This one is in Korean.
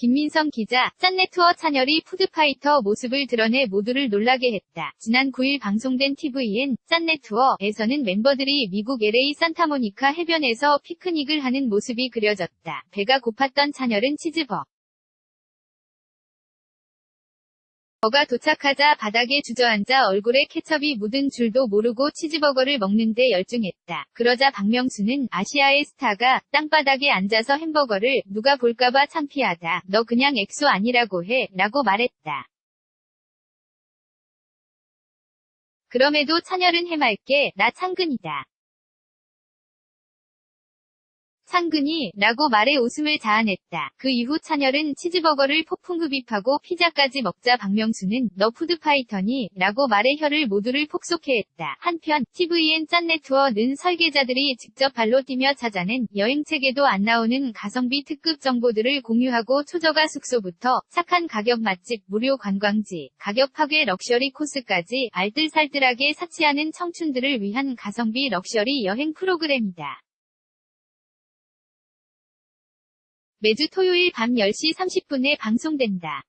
김민성 기자, 짠내투어 찬열이 푸드파이터 모습을 드러내 모두를 놀라게 했다. 지난 9일 방송된 TVN 짠내투어에서는 멤버들이 미국 LA 산타모니카 해변에서 피크닉을 하는 모습이 그려졌다. 배가 고팠던 찬열은 치즈버. 버가 도착하자 바닥에 주저앉아 얼굴에 케첩이 묻은 줄도 모르고 치즈버거를 먹는데 열중했다. 그러자 박명수는 아시아의 스타가 땅바닥에 앉아서 햄버거를 누가 볼까봐 창피하다. 너 그냥 엑소 아니라고 해. 라고 말했다. 그럼에도 찬열은 해맑게 나 창근이다. 창근이 라고 말해 웃음을 자아냈다. 그 이후 찬열은 치즈버거를 폭풍 흡입하고 피자까지 먹자 박명수는 너 푸드파이터니? 라고 말해 혀를 모두를 폭소케 했다. 한편 TVN 짠내투어는 설계자들이 직접 발로 뛰며 찾아낸 여행책에도 안 나오는 가성비 특급 정보들을 공유하고 초저가 숙소부터 착한 가격 맛집 무료 관광지, 가격 파괴 럭셔리 코스까지 알뜰살뜰하게 사치하는 청춘들을 위한 가성비 럭셔리 여행 프로그램이다. 매주 토요일 밤 10시 30분에 방송된다.